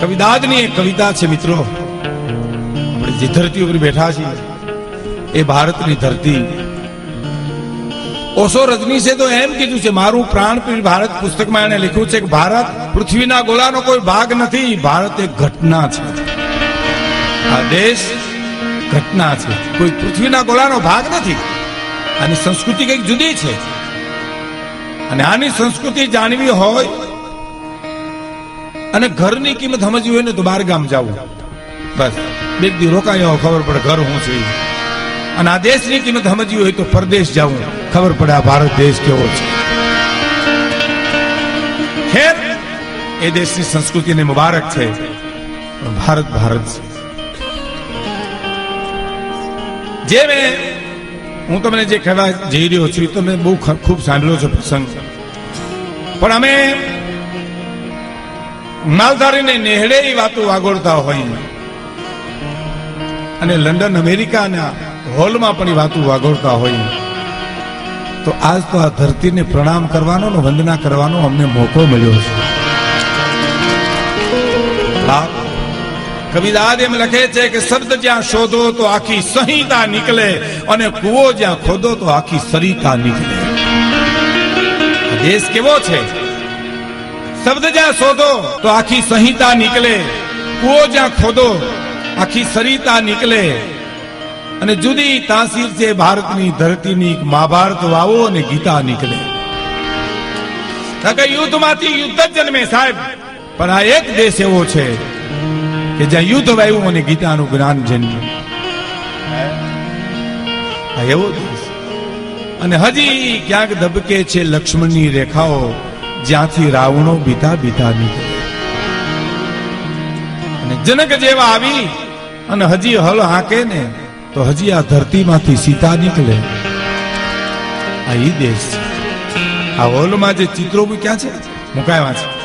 કવિદાદની એક કવિતા છે મિત્રો. જે ધરતી ઉપર બેઠા છીએ, એ ભારતની ધરતી. ઓશો રજનીશે તો એમ કીધું છે, મારું પ્રાણપ્રિય ભારત પુસ્તકમાં એને લખ્યું છે કે, ભારત પૃથ્વીના ગોળાનો કોઈ ભાગ નથી, ભારત એક ઘટના છે. આ દેશ ઘટના છે. કોઈ પૃથ્વીના ગોળાનો ભાગ નથી. આની સંસ્કૃતિ કંઈક જુદી છે. અને આની સંસ્કૃતિ જાણવી હોય અને ઘરની કિંમત સમજવી હોય ને તો બાર ગામ જવું. બસ. બે દી રોકાયો ખબર પડે ઘર હું છે અને આ દેશની કિંમત સમજવી હોય તો પરદેશ જવું. ખબર પડે આ ભારત દેશ કેવો છે. ખેર, એ દેશની સંસ્કૃતિને મુબારક છે. પણ ભારત ભારત છે. જે મેં હું તમને જે કહેવા જઈ રહ્યો છું તમે બહુ ખૂબ સાંભળ્યો છો પ્રસંગ. પણ અમે માલધારીને નેહડે એ વાતો વાગોળતા હોય. અને લંડન અમેરિકાના હોલમાં પણ વાતો વાગોળતા હોય. તો આજ તો આ ધરતીને પ્રણામ કરવાનો ને વંદના કરવાનો અમને મોકો મળ્યો છે. કવિદાદ એમ લખે છે કે શબ્દ જ્યાં શોધો તો આખી સંહિતા નીકળે અને કુવો જ્યાં ખોદો તો આખી સરિતા નીકળે. દેશ કેવો છે? શબ્દ જ્યાં શોધો, તો આખી સંહિતા નીકળે. કુઓ જ્યાં ખોદો, આખી સરિતા નીકળે. અને જુદી તાસીર છે ભારતની ધરતીની મહાભારત વાવો અને ગીતા નીકળે. યુદ્ધમાંથી યુદ્ધ જ જન્મે સાહેબ. પણ આ એક દેશ એવો છે કે જ્યાં યુદ્ધ વાવ્યું અને ગીતાનું જ્ઞાન જન્મ્યું એવો દેશ. અને હજી ક્યાંક ધબકે છે લક્ષ્મણની રેખાઓ. જ્યાંથી રાવણો બીતા બીતા અને જનક જેવા આવી અને હજી હલ હાકે ને, તો હજી આ ધરતીમાંથી સીતા નીકળે. આ ઈ દેશ છે. આ હોલમાં જે ચિત્રો ક્યાં છે, મુકાયા છે.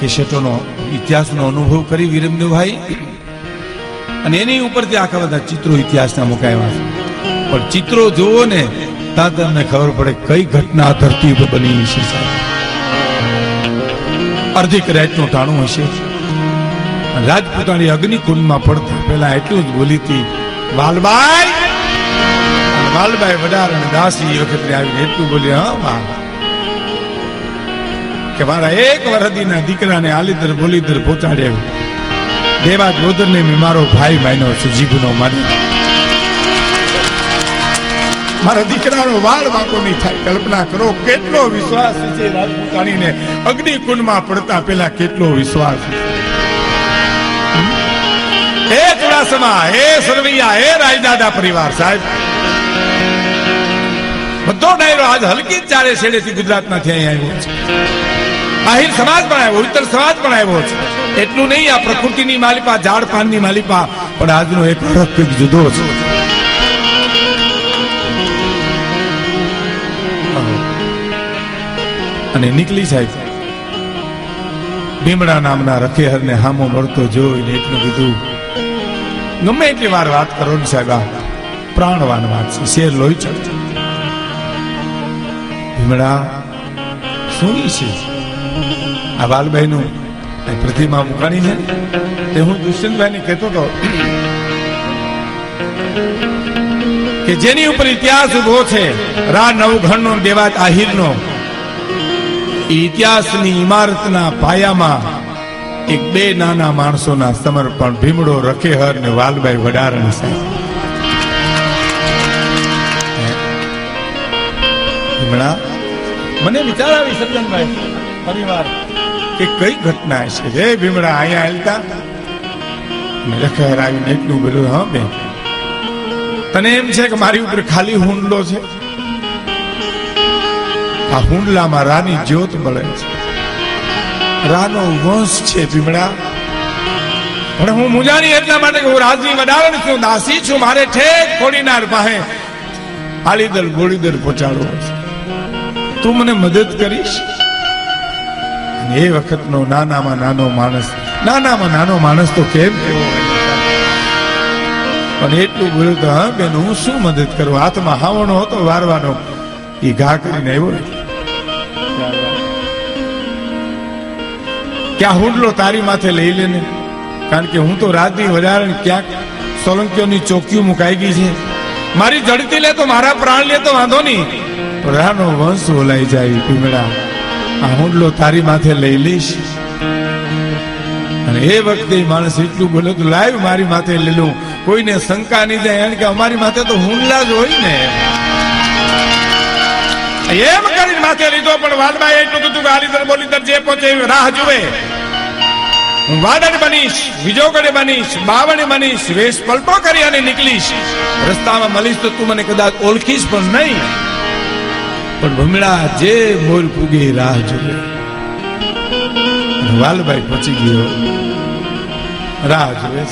કેસેટોનો ઇતિહાસનો અનુભવ કરી વીરેન્દ્રભાઈ અને એની ઉપરથી આખા બધા ચિત્રો ઇતિહાસના મુકાયા છે. પણ ચિત્રો જુઓ ને, ત્યાં તમને ખબર પડે કઈ ઘટના ધરતી ઉપર બની છે અર્ધિક રાતનું ટાણું હશે. અને રાજપૂતાણી અગ્નિકુંડમાં પડતા પહેલા એટલું જ બોલી હતી, વાલબાઈ! વાલબાઈ વડારણ દાસી વખતે આવીને એટલું બોલી, હા કે મારા એક વરદીના દીકરાને આલીદર બોલીદર પહોંચાડી આવ્યું દેવા ગોદરને મેં મારો ભાઈ માન્યો છે, જીભનો મારી મારા દીકરાનો વાળ બાપો નહીં થાય. કલ્પના કરો, કેટલો વિશ્વાસ છે રાજપૂતાણીને અગ્નિકુંડમાં પડતા પહેલા કેટલો વિશ્વાસ છે. હે ચુડાસમા, હે સરવૈયા, હે રાજદાદા પરિવાર સાહેબ. બધો ડાયરો આજ હલકી જ ચારે છેડેથી ગુજરાતમાંથી ત્યાં આવ્યો છે. આહિર સમાજ પણ આવ્યો, ઉત્તર સમાજ પણ આવ્યો છે. એટલું નહીં, આ પ્રકૃતિની માલિપા, ઝાડ પાનની માલિપા, પણ આજનો એક હરખ જુદો છે. અને નીકળી સાહેબ ભીમડા નામના રખેહરને હામો મળતો જોઈને એટલું કીધું, ગમે એટલી વાર વાત કરો ને સાહેબ આ પ્રાણવાન વાત છે, શેર લોહી ચડશે. ભીમડા શું છે. આ બાલભાઈનું પ્રતિમા મુકાણી છે તે હું દુષ્યંતભાઈને કહેતો હતો કે જેની ઉપર ઇતિહાસ ઊભો છે રા નવઘણનો દેવાત આહિર નો ઇતિહાસની ઇમારતના પાયામાં એક બે નાના માણસોના સમર્પણ ભીમડો રખેહર ને વાલભાઈ વડારણ સાહેબ. મને વિચાર આવી સજ્જનભાઈ પરિવાર, કે કઈ ઘટના છે? જે ભીમડા, અહીંયા હાલતા? રખેહર આવીને એટલું બોલ્યું હા બેન? તને એમ છે કે મારી ઉપર ખાલી હુંડલો છે? આ હુંડલામાં રાની જ્યોત મળે છે. રાનો વંશ છે ભીમડા. પણ હું મુજાની એટલા માટે કે હું રાજની વડાવણ છું દાસી છું, મારે ઠેક ખોડીનાર પાસે આલીદર ગોળીદર પહોંચાડવો તું મને મદદ કરીશ? એ વખતનો નાનામાં નાનો માણસ, નાનામાં નાનો માણસ તો કેમ કેવો પણ એટલું બોલ્યું તો, હા, બેન, હું શું મદદ કરું? હાથમાં હાવણો હતો, વારવાનો. એ ઘા કરીને આવ્યો કે આ હુંડલો તારી માથે લઈ લે ને કારણ કે હું તો રાતની વધારે ક્યાંક સોલંકીઓની ચોકીઓ મુકાઈ ગઈ છે. મારી જડતી લે તો મારા પ્રાણ લે તો વાંધો નહીં. રાનો વંશ ઓલાઈ જાય પીમડા આ હુંડલો તારી માથે લઈ લઈશ. અને એ વખતે માણસ એટલું બોલે તો લાઈવ મારી માથે લેલું કોઈને શંકા નહીં જાય કારણ કે અમારી માથે તો હુંડલા જ હોય ને. એમ કરીને માથે લીધો, પણ વાલબાઈ એટલું કીધું કે આલીદર બોલીદર જે પહોંચે રાહ જુએ. હું વાદળ બનીશ વિજોગડે બનીશ બાવણ બનીશ, વેશ પલટો કરી અને નીકળીશ. રસ્તામાં મળીશ તો તું મને કદાચ ઓળખીશ પણ નહીં. પણ ભમડા જે મોર પૂગે રાહ જુએ. વાલભાઈ પહોંચી ગયો. રાહ જુએ.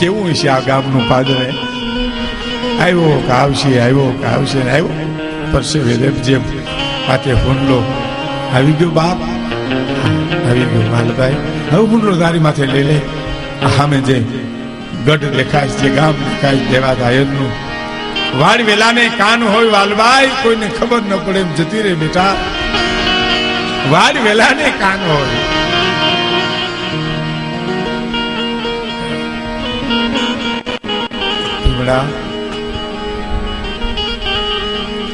કેવું હશે આ ગામનું પાદરે? આવ્યો કે આવશે, આવ્યો કે આવશે ને આવ્યો? પરસેવે રેપ જેમ માથે હુંડલો. આવી ગયો બાપ? આવી ગયો માલભાઈ. હવે હુંડલો તારી માથે લઈ લે. સામે જે ગઢ દેખાય છે, ગામ દેખાય દેવા દાયરનું. વાડ વેલાને કાન હોય વાલભાઈ કોઈને ખબર ન પડે એમ જતી રે બેટા. વાડ વેલાને કાન હોય. ભીમડા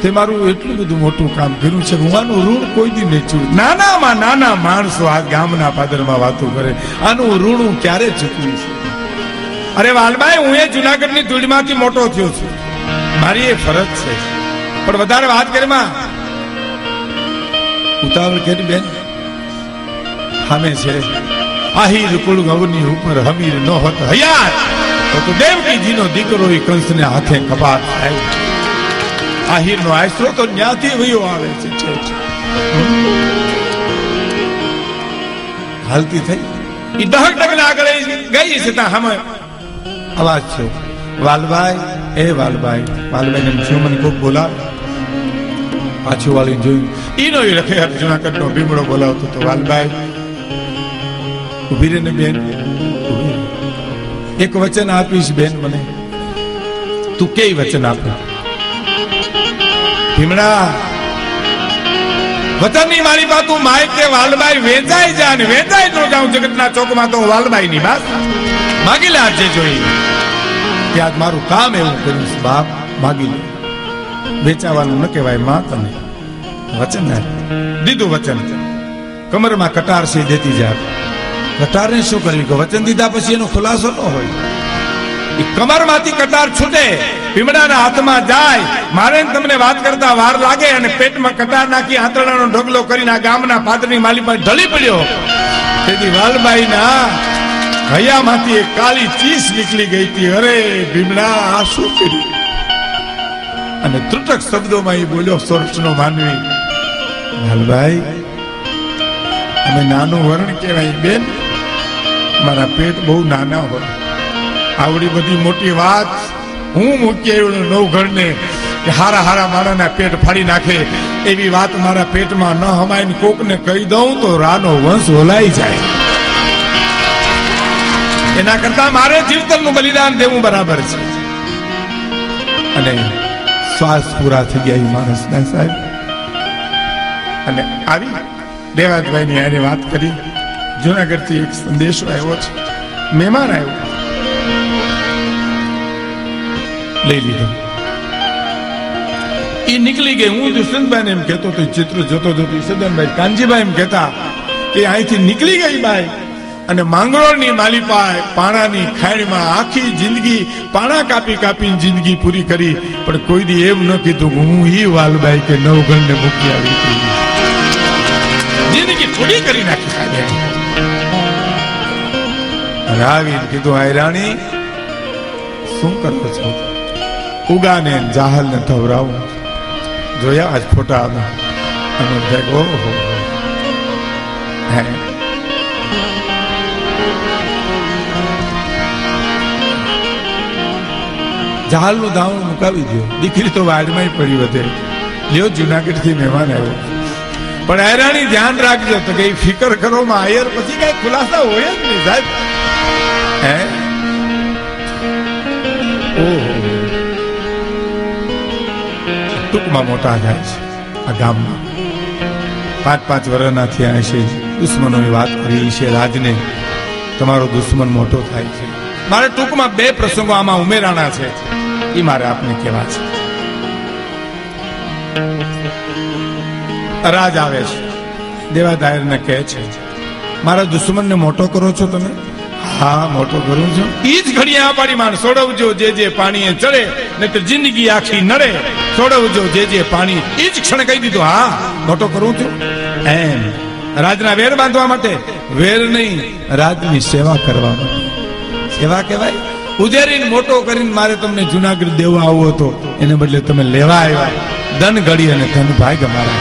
તે મારું એટલું બધું મોટું કામ કર્યું છે હું ઋણ કોઈ દી નહીં નાનામાં નાના માણસો આ ગામના પાદરમાં વાતો કરે. આનું ઋણ હું ક્યારે ચૂકવીશ અરે વાલભાઈ હું એ જુનાગઢની ધૂળમાંથી મોટો થયો છું. મારી એ ફરજ છે. પણ વધારે વાત કરીમાં ઉતાવળ કરી બેન. હામે છે. આહીર કુળ ઉપર હમીર નો હોત હયાત તો દેવકીજીનો દીકરો એ કંસને હાથે કપાત થાય. આહીરનો આશરો તો ન્યાથી વયો આવે છે હાલતી થઈ. ઈ દહક ડગલા આગળ ગઈ છે ત્યાં હમે. અવાજ છે. વાલભાઈ એ વાલભાઈ વાલભાઈ ને શું મને ખૂબ બોલાવ? પાછું વાળી જોયું. ઈનો ઈ રખે જુનાગઢ નો ભીમડો બોલાવતો તો વાલભાઈ ઊભી રહીને બેન. એક વચન આપીશ બેન મને. તું કેવી વચન આપે? ભીમડા, વતનની મારી પાસે તું માઇક કે વાલબાઈ વેચાઈ જા ને વેચાઈ તો જાઉં જગતના ચોકમાં તો વાલબાઈ ની બાત માગી લે આજે જોઈ. કે આજ મારું કામ એવું કર્યું બાપ, માગી લે. વેચાવાનું ન કહેવાયમાં તને. વચન દીધું વચન. કમરમાં કટાર છે દેતી જા કટારને શું કર્યું? કે વચન દીધા પછી એનો ખુલાસો ન હોય. કમરમાંથી કટાર છૂટે ભીમડાના હાથમાં જાય. મારે તમને વાત કરતા વાર લાગે અને પેટમાં કટાર નાખી આંતરડાનો ઢગલો કરીને ગામના પાદરની માલી પર ઢળી પડ્યો. તેથી વાલબાઈના હૈયામાંથી એક કાળી ચીસ નીકળી ગઈ હતી. અરે ભીમડા, આ શું કર્યું? અને ત્રુટક શબ્દોમાં એ બોલ્યો સોરઠનો માનવી. વાલભાઈ અમે નાનું વર્ણ કહેવાય બેન. મારા પેટ બહુ નાના હોય. આવડી બધી મોટી વાત. હું મૂકી આવ્યો નવઘરને કે હારા હારા મારાના પેટ ફાડી નાખે એવી વાત મારા પેટમાં ન હમાય ને કોકને કહી દઉં તો રાનો વંશ ઓલાઈ જાય. એના કરતા મારે જીવતરનું બલિદાન દેવું બરાબર છે. અને શ્વાસ પૂરા થઈ ગયા માણસના સાહેબ. અને આવી દેવાજભાઈની આને વાત કરી. જુનાગઢથી એક સંદેશો આવ્યો છે. મહેમાન આવ્યો. લઈ લીધો. એ નીકળી ગઈ. હું દુષ્યંતભાઈ એમ કહેતો હતો ચિત્ર જોતો જોતો સદનભાઈ કાનજીભાઈ એમ કહેતા કે અહીંથી નીકળી ગઈ બાઈ. અને માંગરોળની માલિપાય પાણાની ખાણીમાં આખી જિંદગી પાણા કાપી કાપીને જિંદગી પૂરી કરી. પણ કોઈ દી એમ ન કીધું હું ઈ વાલબાઈ કે નવગણને મૂકી આવી. જિંદગી પૂરી કરી નાખી સાહેબ આવીને કીધું આય રાણી શું કરો છો? ઉગાને જાહલ ને ધવરાવું જોયા આજ ફોટા અને ભેગો હે. જહાલનું ધાવણ મુકાવી દો દીકરી તો વાડમાં પડી વધે. લ્યો જુનાગઢથી મહેમાન આવ્યો. પણ હેરાણી ધ્યાન રાખજો. તો કઈ ફિકર કરો, માં આયર પછી કઈ ખુલાસા હોય જ નહીં સાહેબ. હે? ઓહો. ટૂંકમાં મોટા થાય છે, આ ગામમાં. પાંચ પાંચ વર્ષના થયા છે દુશ્મનોની વાત કરી છે રાજને. તમારો દુશ્મન મોટો થાય છે. મારે ટૂંકમાં બે પ્રસંગો આમાં ઉમેરાણા છે. એ મારે આપને કહેવા છે. રાજ આવે છે. દેવાદાયરને કહે છે, મારા દુશ્મનને મોટો કરો છો તમે? હા, મોટો કરું છું. એ જ ઘડીએ આ પાડી માન સોડવજો, જે જે પાણીએ ચડે નહીં તો જિંદગી આખી નડે. સોડવજો જે જે પાણી એ જ ક્ષણે કહી દીધું, હા, મોટો કરું છું એમ. રાજના વેર બાંધવા માટે, વેર નહીં, રાજની સેવા કરવા સેવા કહેવાય? ઉજેરીને મોટો કરીને મારે તમને જુનાગઢ દેવા આવવો હતો, એને બદલે તમે લેવા આવ્યા. ધન ઘડી અને ધન ભાગ મારા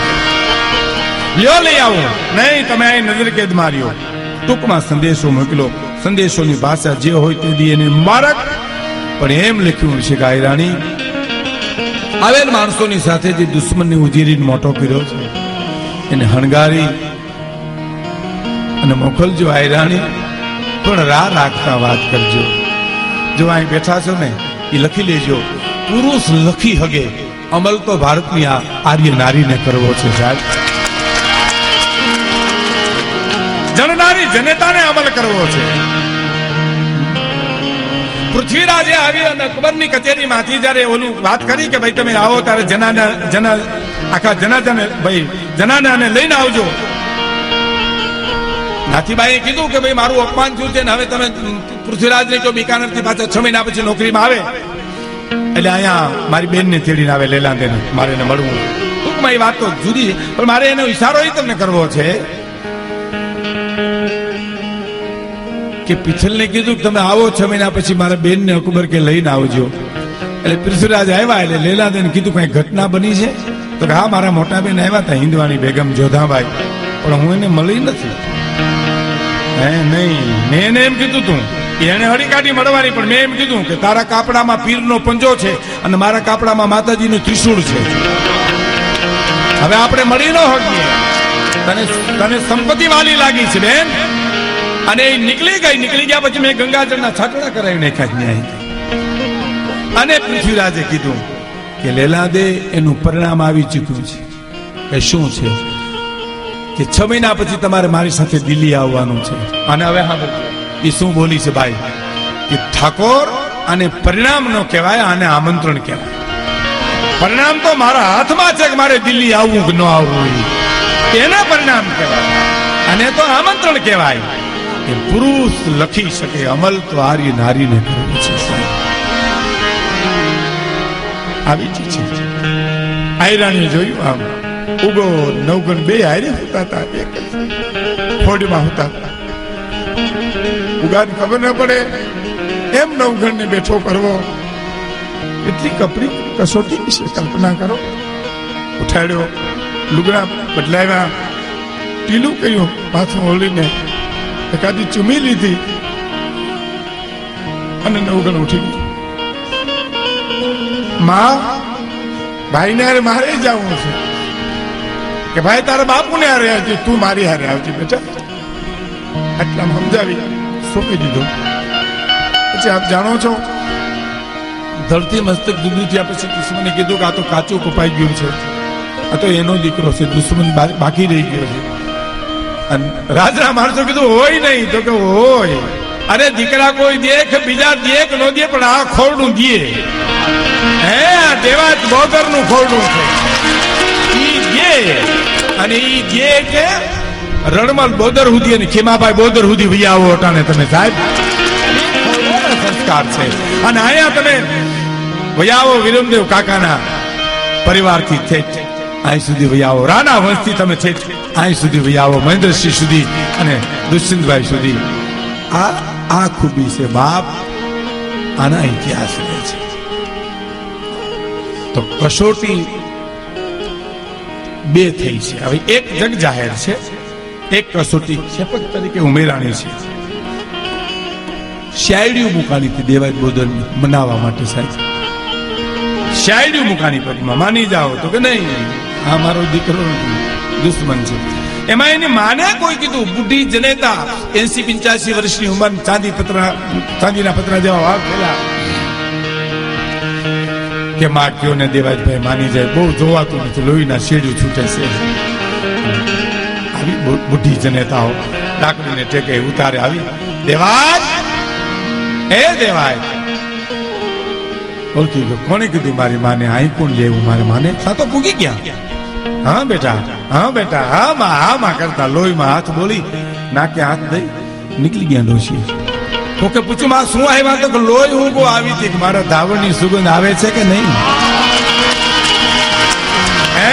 લ્યો, લઈ આવો. નહીં, તમે અહીં નજર કેદ માર્યો. ટૂંકમાં સંદેશો મોકલો. સંદેશોની ભાષા જે હોય તે દી એને મારક. પણ એમ લખ્યું છે ગાય રાણી આવેલ માણસોની સાથે જે દુશ્મનને ઉજીરીને મોટો કર્યો છે, એને હણગારી અને મોકલજો આયરાણી, પણ રા રાખતા વાત કરજો. જો અહીં બેઠા છો ને, એ લખી લેજો, પુરુષ લખી હગે, અમલ તો ભારતની આ આર્ય નારીને કરવો છે, સાહેબ. જનનારી જનેતાને અમલ કરવો છે. પૃથ્વીરાજે આવી અને અકબરની કચેરીમાંથી જ્યારે ઓલું વાત કરી કે ભાઈ તમે આવો ત્યારે જનાના, જના, આખા જનાજાને, ભાઈ, જનાનાને લઈને આવજો. નાથીબાઈએ કીધું કે ભાઈ, મારું અપમાન થયું છે ને હવે તમે પૃથ્વીરાજને જો બિકાનેરથી પાછા છ મહિના પછી નોકરીમાં આવે. એટલે અહીંયા મારી બેનને તેડીને આવે, લેલાંદેને, મારે એને મળવું. ટૂંકમાં એ વાત તો જુદી છે, પણ મારે એનો ઈશારો તમને કરવો છે. કે પિથલને કીધું કે તમે આવો છ મહિના પછી મારા બેનને અકબર કે લઈને આવજો. એટલે પૃથ્વીરાજ આવ્યા એટલે લેલાદેને કીધું કઈ ઘટના બની છે. તો હા, મારા મોટા બેન આવ્યા હતા હિન્દવાણી બેગમ જોધાભાઈ. પણ હું એને મળી નથી. હે, નહીં. મેં એને એમ કીધું તું એને હળી કાઢી મળવાની, પણ મેં એમ કીધું કે તારા કાપડામાં પીરનો પંજો છે અને મારા કાપડામાં માતાજીનું ત્રિશૂળ છે. હવે આપણે મળી ન હકીએ. તને તને સંપત્તિ વાલી લાગી છે બેન. અને એ નીકળી ગઈ નીકળી ગયા પછી મેં ગંગાજળના છાટડા કરાવી નાખ્યા ન્યાય અને પૃથ્વીરાજે કીધું કે લેલાદે એનું પરિણામ આવી ચૂક્યું છે. કે શું છે? કે છ મહિના પછી તમારે મારી સાથે દિલ્હી આવવાનું છે. અને હવે હા એ શું બોલી છે ભાઈ? કે ઠાકોર અને પરિણામ નો કહેવાય આને આમંત્રણ કહેવાય. પરિણામ તો મારા હાથમાં છે કે મારે દિલ્હી આવવું કે ન આવવું. એના પરિણામ કહેવાય? અને તો આમંત્રણ કહેવાય. કે પુરુષ લખી શકે, અમલ તો આર્ય નારીને કરવો છે. આવી ચીજ છે. આયરાણીએ જોયું આમ, ઉગો નવગણ બે આયરે હોતા હતા એક ફોડમાં હોતા હતા. ઉગાને ખબર ન પડે, એમ નવગણને બેઠો કરવો. એટલી કપરી કસોટી વિશે કલ્પના કરો. ઉઠાડ્યો, લુગડા બદલાવ્યા. ટીલું કહ્યું માથું ઓળીને એકાદી ચૂમી લીધી. અને નવગણ ઉઠી ગઈ. માં, ભાઈને હારે મારે જવું છે. કે ભાઈ, તારા બાપુને હારે આવજે, તું મારી હારે આવજે, બેટા. એટલા સમજાવી સોંપી દીધું. પછી આપ જાણો છો, ધરતી મસ્તક જુદું થયા પછી દુશ્મને કીધું કે આ તો કાચું કપાઈ ગયું છે. આ તો એનો દીકરો છે, દુશ્મન બાકી રહી ગયો છે. રાજા માણસો કીધું, હોય નહીં. તો કે, હોય. અરે દીકરા કોઈ દેખ, બીજા દેખ નો દે, પણ આ ખોરડું દે. હે, આ દેવા બોદરનું ખોરડું છે. ઈ દે. અને ઈ દે કે રણમલ બોદર હુદી અને ખીમાભાઈ બોદર સુધી ભઈ આવો અટાણે તમે, સાહેબ. સંસ્કાર છે. અને અહીંયા તમે વૈયાવો વિરમદેવ કાકાના પરિવારથી ઠેઠ અહીં સુધી વૈયાવો રાણા વંશથી તમે છે અહીં સુધી વૈયાવો મહેન્દ્રસિંહ સુધી અને દુષ્યંતભાઈ સુધી. આ આ ખૂબી છે બાપ. આના ઇતિહાસ રહે છે. તો કસોટી બે થઈ છે. હવે એક જગ જાહેર છે, એક કસોટી ક્ષેપક તરીકે ઉમેરાણી છે. શાયરીઓ મુકાણી હતી દેવાય બોદર મનાવવા માટે સાહેબ. શાયરીઓ મુકાણી પગમાં માની જાઓ તો કે નહીં? આ મારો દીકરો દુશ્મન છે. એમાં એની માને કોઈ કીધું બુઢી જનેતા, એસી પંચ્યાસી વર્ષની ઉંમર ચાંદી પતરા, ચાંદીના પતરા જેવા વાઘ થયેલા કે માં કયો ને દેવાજભાઈ માની જાય, બહુ જોવાતું નથી, લોહીના શેડું છૂટે છે. આવી બુઢી જનેતાઓ લાકડીને ટેકે ઉતારે આવી. દેવાજ! એ દેવાય ઓળખી ગયો. કોણે કીધું, મારી માને અહીં કોણ લે એવું મારે માને? સાતો ભૂગી ગયા. હા બેટા હા બેટા, હા માં હા માં કરતા લોહીમાં હાથ બોલી, નાકે હાથ દઈ, નીકળી ગયા ડોશી. તો કે પૂછું માં, શું આવ્યા તો લોહી હું આવી હતી મારા ધાવણની સુગંધ આવે છે કે નહીં? હે?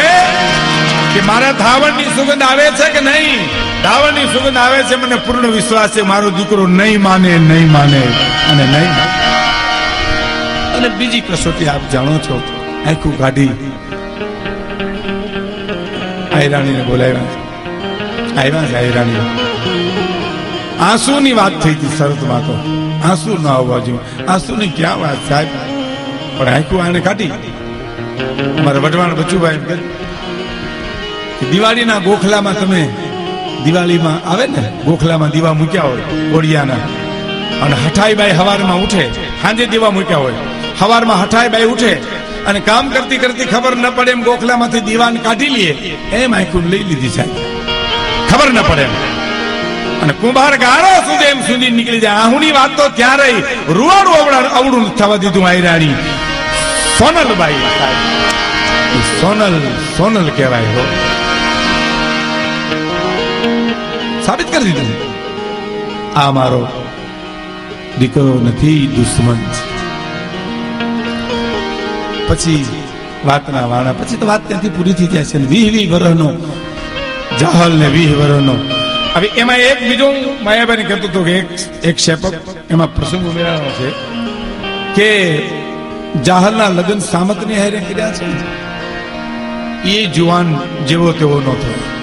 કે મારા ધાવણની સુગંધ આવે છે કે નહીં? ધાવણની સુગંધ આવે છે, મને પૂર્ણ વિશ્વાસ છે, મારો દીકરો નહીં માને નહીં માને, અને નહીં અને બીજી કસોટી આપ જાણો છો. આખું કાઢી આયરાણીને બોલાવ્યા. આવ્યા છે આયરાણી આંસુની વાત થઈ હતી શરતમાં તો. આંસુ ન આવવા જોઈએ. આંસુની ક્યાં વાત સાહેબ? પણ આંખું આને કાઢી. મારા વઢવાણ બચુભાઈ દિવાળીના ગોખલામાં તમે દિવાળીમાં આવે ને, ગોખલામાં દીવા મૂક્યા હોય કોળિયાના અને હઠાઈબાઈ હવારમાં ઉઠે, સાંજે દીવા મૂક્યા હોય. હવારમાં હઠાઈબાઈ ઉઠે અને કામ કરતી કરતી ખબર ન પડે એમ ગોખલામાંથી દીવાન કાઢી લઈએ એમ આખું લઈ લીધી સાહેબ. ખબર ન પડે એમ. અને કુંભાર ગાળો સુધી એમ સુધી નીકળી જાય. આહુની વાત તો ત્યારે રૂવાડું અવડા અવડું થવા દીધું આયરાણી સોનલભાઈ સોનલ સોનલ કહેવાય હો. સાબિત કરી દીધું. આ મારો દીકરો નથી દુશ્મન. છે પછી વાતના વાળા પછી તો વાત ત્યાંથી પૂરી થઈ જાય છે. વીહ વીહ વર્ષનો જાહલ ને વીહ વર્ષનો હવે એમાં એક બીજો માયાભાઈ કહેતો હતો કે એક એક શેપક એમાં પ્રસંગ ઉમેરાયો છે કે જાહલના લગ્ન સામતની હારે કર્યા છે એ જુવાન જેવો તેવો ન થયો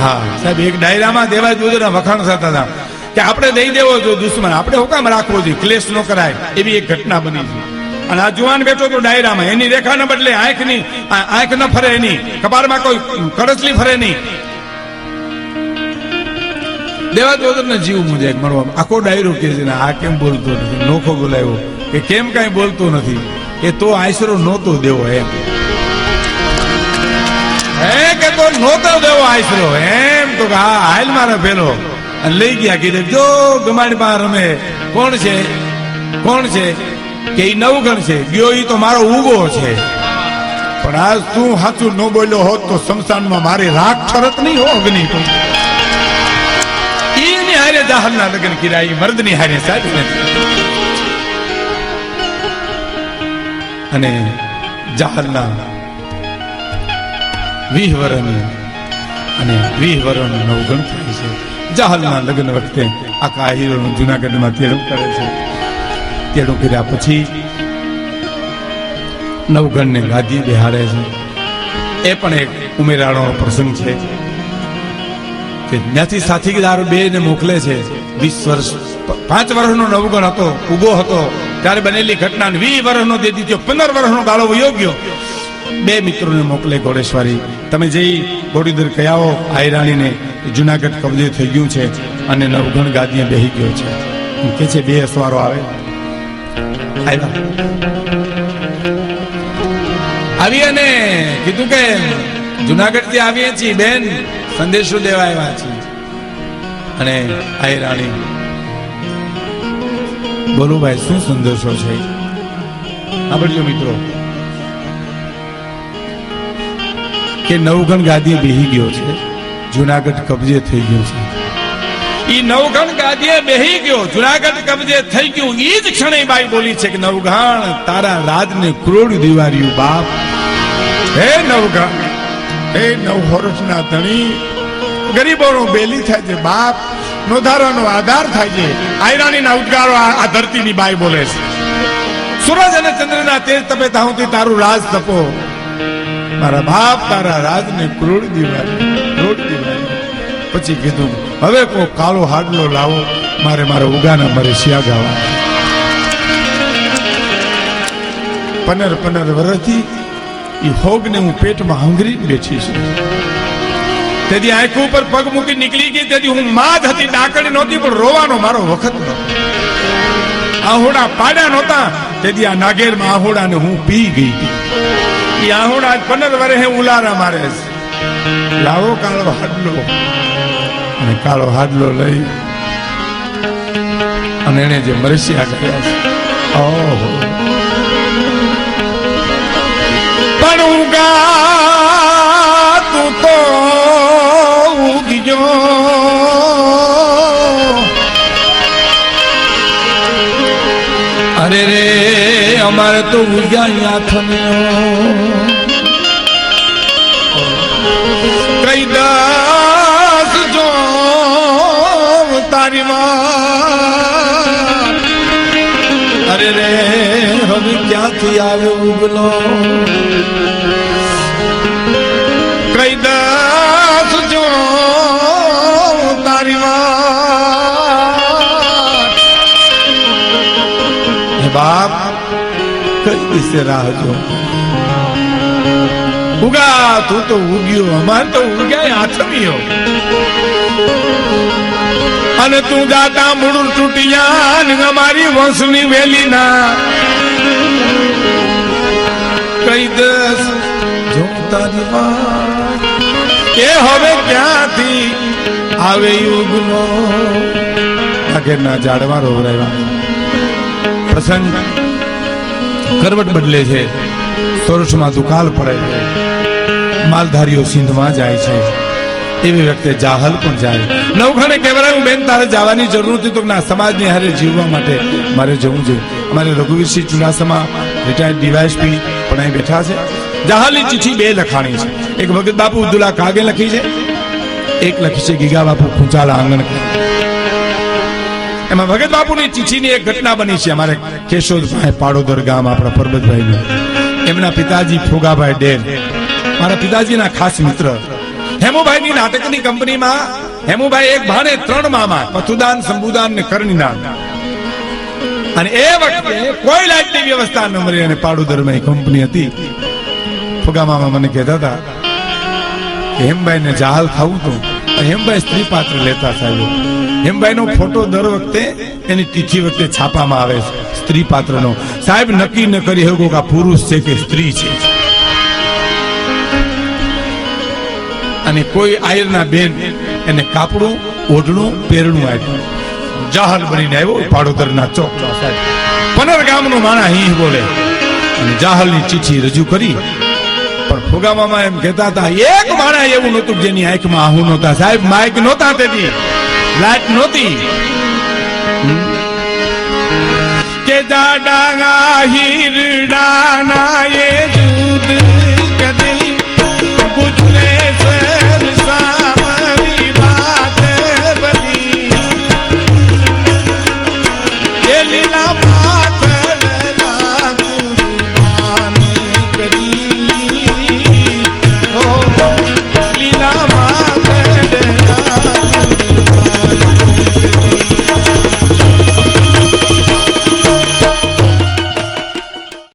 હા, સાહેબ, એક ડાયરામાં દેવા દૂધના વખાણ થતા હતા કે આપણે દઈ દેવો જો દુશ્મન. આપણે હુકામ રાખવો જોઈએ. ક્લેશ ન કરાય. એવી એક ઘટના બની છે. અને આ જુવાન બેઠો તો ડાયરામાં. એની રેખાના બદલે આંખની આંખ ન ફરે એની. કપાળમાં કોઈ કડસલી ફરે નહીં. દેવા ને જીવ મુજે મળવા આખો ડાયરો કે છે આ કેમ બોલતો નથી? નોખો બોલાયો. કે કેમ કઈ બોલતો નથી? એ તો આશરો નહોતો દેવો એમ. હે, કે તો નહોતો દેવો આશરો એમ. તો હા, હાલ મારે પેલો લઈ ગયા, કીધે, જો ગમાડી બહાર રમે. કોણ છે? કોણ છે? કે એ નવગણ છે. ગયો એ તો મારો ઉગો છે. પણ આજ તું સાચું ન બોલ્યો હોત તો સંસારમાં મારી રાખ ઠરત નહીં હો અગ્નિ એની હારે જાહરના લગ્ન કર્યા, ઈ મર્દની હારે સાચી અને જાહરના વીહ અને વીહ નવગણ થાય છે. જાહલના લગ્ન વખતે આખા હીરોનું જુનાગઢમાં તેડું કરે છે. તેડું કર્યા પછી નવગણને ગાદી બેહાડે છે. એ પણ એક ઉમેરાળો પ્રસંગ છે કે ત્યાંથી સાથીદાર બે ને મોકલે છે. વીસ વર્ષ, પાંચ વર્ષનો નવગણ હતો ઊભો હતો, ત્યારે બનેલી ઘટના વીસ વર્ષનો દે દીધો, પંદર વર્ષનો ગાળો વયો ગયો. બે મિત્રોને મોકલે ઘોડેશ્વરી તમે જઈ ઘોડીદર કયાઓ આયરાણીને જુનાગઢ કબજે થઈ ગયું છે અને નવગણ ગાદીએ બેહી ગયો છે. કે છે, બે અસવારો આવે. આવી અને કીધું કે જુનાગઢથી આવીએ છીએ, બેન. સંદેશો દેવા આવ્યા છીએ અને આઈ રાણી. બોલો ભાઈ શું સંદેશો છે? સાંભળજો મિત્રો. કે નવગણ ગાદી બેહી ગયો છે. જુનાગઢ કબજે થઈ ગયો છે. ઈ નવગણ ગાદીએ બેહી ગયો. જુનાગઢ કબજે થઈ ગયું. ઈ જ ક્ષણે બાઈ બોલી છે કે નવગણ તારા રાજને ક્રોડ દિવાર્યું બાપ. હે નવગણ હે નવ વર્ષના ધણી, ગરીબોનો બેલી થાય છે બાપ, નોધારાનો આધાર થાય છે. આયરાણીના ઉદ્ગારો આ ધરતીની બાઈ બોલે છે. સૂરજ અને ચંદ્રના તેજ તપે તાહુંથી તારું રાજ તપો. મારા બાપ તારા રાજને ક્રોડ દિવાળી ક્રોડ દિવાળી પછી કીધું હવે કો કાળો હાડલો લાવો, મારે મારા ઉગાના મારે શિયા ગાવા. પનર પનર વરથી એ હોગને હું પેટમાં હંગરી બેઠી છું. તેથી આંખ ઉપર પગ મૂકી નીકળી ગઈ, તેથી હું માદ હતી, ડાકડી નહોતી, પણ રોવાનો મારો વખત નહોતો. આહોડા પાડ્યા નહોતા, તેથી આ નાગેરમાં આહોડાને હું પી ગઈ હતી. એ આહોડા પંદર વર્ષે ઉલારા મારે લાવો કાળો હાડલો. અને કાળો હાડલો લઈ અને એને જે મરસિયા કર્યા છે. ઓહો. પણ ઉગા તું તો ઉગજો અરે રે, અમારે તો ઉગ્યા થમ્યો ક્યાંથી આવ્યો ઉગલો કઈ દાસ જો તારી બાપ, કઈ દિવસે રાહ જો? ઉગા તું તો ઉગ્યો, અમારે તો ઉગ્યા આઠમીઓ અને તું દાતા મૂળ તૂટિયા અમારી વંશની વેલી ના કઈ દસ જો કે હવે ક્યાંથી આવે યુગનો? આગળના ઝાડવા રોવરાવ્યા. પ્રસંગ કરવટ બદલે છે. સોરઠમાં દુકાળ પડે માલધારીઓ સિંધમાં જાય છે. એવી વ્યક્તિ જાહલ પણ જાય. નવખાને કહેવાયું, બેન, તારે જવાની જરૂર નથી તો ના, સમાજની હારે જીવવા માટે મારે જવું જોઈએ. અમારે રઘુવીરસિંહ ચુડાસમા રિટાયર્ડ ડીવાયસપી પણ અહીં બેઠા છે. જાહલની ચિઠ્ઠી બે લખાણી છે. એક ભગત બાપુ ઉદુલા કાગે લખી છે, એક લખી છે ગીગા બાપુ ખુંચાલા આંગણ. એમાં ભગત બાપુની ચિઠ્ઠીની એક ઘટના બની છે અમારે કેશોદભાઈ પાડોદર ગામ, આપણા પરબતભાઈનું. એમના પિતાજી ફોગાભાઈ ડેર. મારા પિતાજીના ખાસ મિત્ર. હેમુભાઈની નાટકની કંપનીમાં હેમુભાઈ એક ભાણે ત્રણ મામા, પથુદાન સંબુદાન ને કરણીદાન. અને એ વખતે કોઈ લાઇટની વ્યવસ્થા ન મળી અને પાડોદરમાં કંપની હતી. ફુગા મામા મને કહેતા હતા હેમભાઈ ને જાહલ થવું તો હેમભાઈ સ્ત્રી પાત્ર લેતા સાહેબ હેમભાઈ નો ફોટો દર વખતે એની તિથિ વખતે છાપામાં આવે છે. સ્ત્રી પાત્રનો. સાહેબ, નક્કી ન કરી શકો કે પુરુષ છે કે સ્ત્રી છે. અને કોઈ આયરના બેન એને કાપડું, ઓઢણું પેરણું આપ્યું. જાહલ બનીને આવ્યો પાડોદરના ચોક. પનર ગામનો માણા અહીં બોલે. જાહલની ચીઠી રજૂ કરી. પણ ફુગામામાં એમ કહેતા હતા, એક માણા એવું નહોતું જેની આંખમાં આહુ નહોતા. સાહેબ, માઇક નહોતા તેથી. લાઈટ નહોતી. કે દાડા હિરડાના એ